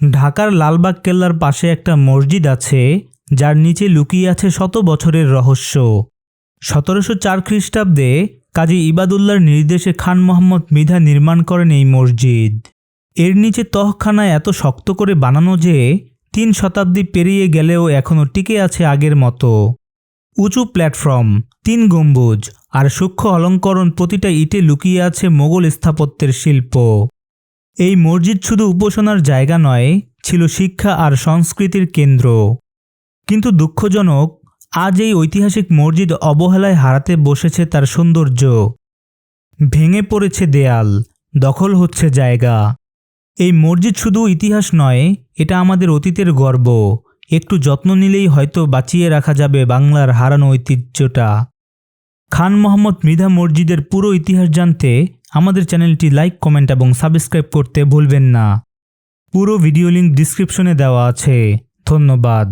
ঢাকার লালবাগ কেল্লার পাশে একটা মসজিদ আছে, যার নিচে লুকিয়ে আছে শত বছরের রহস্য। সতেরোশো চার খ্রিস্টাব্দে কাজী ইবাদুল্লাহর নির্দেশে খান মোহাম্মদ মিধা নির্মাণ করেন এই মসজিদ। এর নিচে তহখানা এত শক্ত করে বানানো যে, তিন শতাব্দী পেরিয়ে গেলেও এখনও টিকে আছে আগের মতো। উঁচু প্ল্যাটফর্ম, তিন গম্বুজ আর সূক্ষ্ম অলঙ্করণ প্রতিটা ইটে লুকিয়ে আছে মোগল স্থাপত্যের শিল্প। এই মসজিদ শুধু উপাসনার জায়গা নয়, ছিল শিক্ষা আর সংস্কৃতির কেন্দ্র। কিন্তু দুঃখজনক, আজ এই ঐতিহাসিক মসজিদ অবহেলায় হারাতে বসেছে তার সৌন্দর্য। ভেঙে পড়েছে দেয়াল, দখল হচ্ছে জায়গা। এই মসজিদ শুধু ইতিহাস নয়, এটা আমাদের অতীতের গর্ব। একটু যত্ন নিলেই হয়তো বাঁচিয়ে রাখা যাবে বাংলার হারানো ঐতিহ্যটা। খান মোহাম্মদ মৃধা মসজিদের পুরো ইতিহাস জানতে আমাদের চ্যানেলটি লাইক, কমেন্ট এবং সাবস্ক্রাইব করতে ভুলবেন না। পুরো ভিডিও লিঙ্ক ডিসক্রিপশনে দেওয়া আছে। ধন্যবাদ।